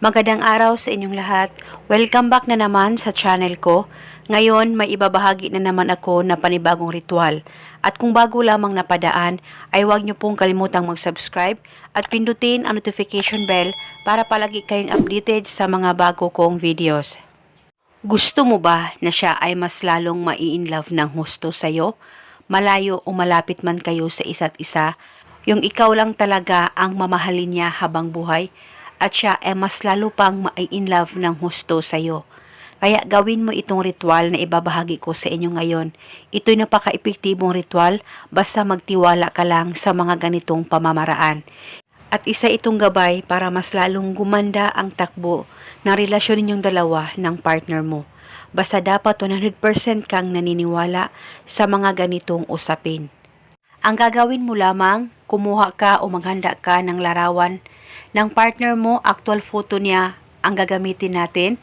Magandang araw sa inyong lahat. Welcome back na naman sa channel ko. Ngayon, may ibabahagi na naman ako na panibagong ritual. At kung bago lamang napadaan, ay huwag niyo pong kalimutang mag-subscribe at pindutin ang notification bell para palagi kayong updated sa mga bago kong videos. Gusto mo ba na siya ay mas lalong mai-inlove ng husto sa'yo? Malayo o malapit man kayo sa isa't isa, yung ikaw lang talaga ang mamahalin niya habang buhay at siya ay mas lalo pang mai-inlove ng husto sa'yo. Kaya gawin mo itong ritual na ibabahagi ko sa inyo ngayon. Ito'y napaka-epektibong ritual basta magtiwala ka lang sa mga ganitong pamamaraan. At isa itong gabay para mas lalong gumanda ang takbo ng relasyon ninyong dalawa ng partner mo. Basta dapat 100% kang naniniwala sa mga ganitong usapin. Ang gagawin mo lamang, kumuha ka o maghanda ka ng larawan ng partner mo, actual photo niya ang gagamitin natin.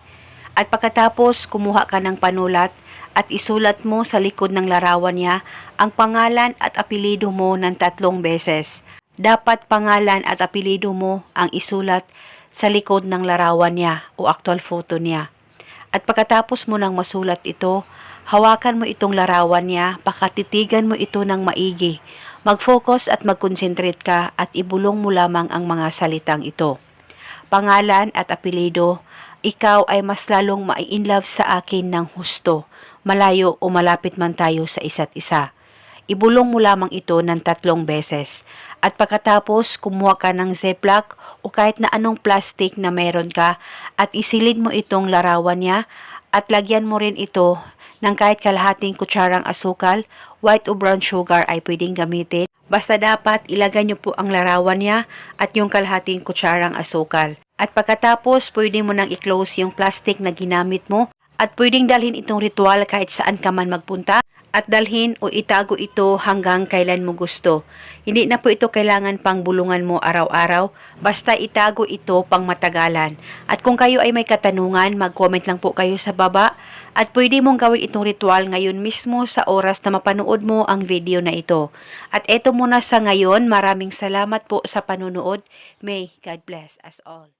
At pagkatapos, kumuha ka ng panulat at isulat mo sa likod ng larawan niya ang pangalan at apelido mo ng tatlong beses. Dapat pangalan at apelido mo ang isulat sa likod ng larawan niya o actual photo niya. At pagkatapos mo nang masulat ito, hawakan mo itong larawan niya, pakatitigan mo ito ng maigi. Mag-focus at mag-concentrate ka at ibulong mo lamang ang mga salitang ito. Pangalan at apelido, ikaw ay mas lalong mai-inlove sa akin ng husto, malayo o malapit man tayo sa isa't isa. Ibulong mo lamang ito ng tatlong beses. At pagkatapos, kumuha ka ng Ziploc o kahit na anong plastic na meron ka at isilid mo itong larawan niya at lagyan mo rin ito ng kahit kalahating kutsarang asukal, white o brown sugar ay pwedeng gamitin. Basta dapat ilagay niyo po ang larawan niya at yung kalahating kutsarang asukal. At pagkatapos, pwede mo nang i-close yung plastic na ginamit mo at pwedeng dalhin itong ritual kahit saan ka man magpunta at dalhin o itago ito hanggang kailan mo gusto. Hindi na po ito kailangan pang bulungan mo araw-araw, basta itago ito pang matagalan. At kung kayo ay may katanungan, mag-comment lang po kayo sa baba at pwede mong gawin itong ritual ngayon mismo sa oras na mapanood mo ang video na ito. At eto muna sa ngayon, maraming salamat po sa panunood. May God bless us all.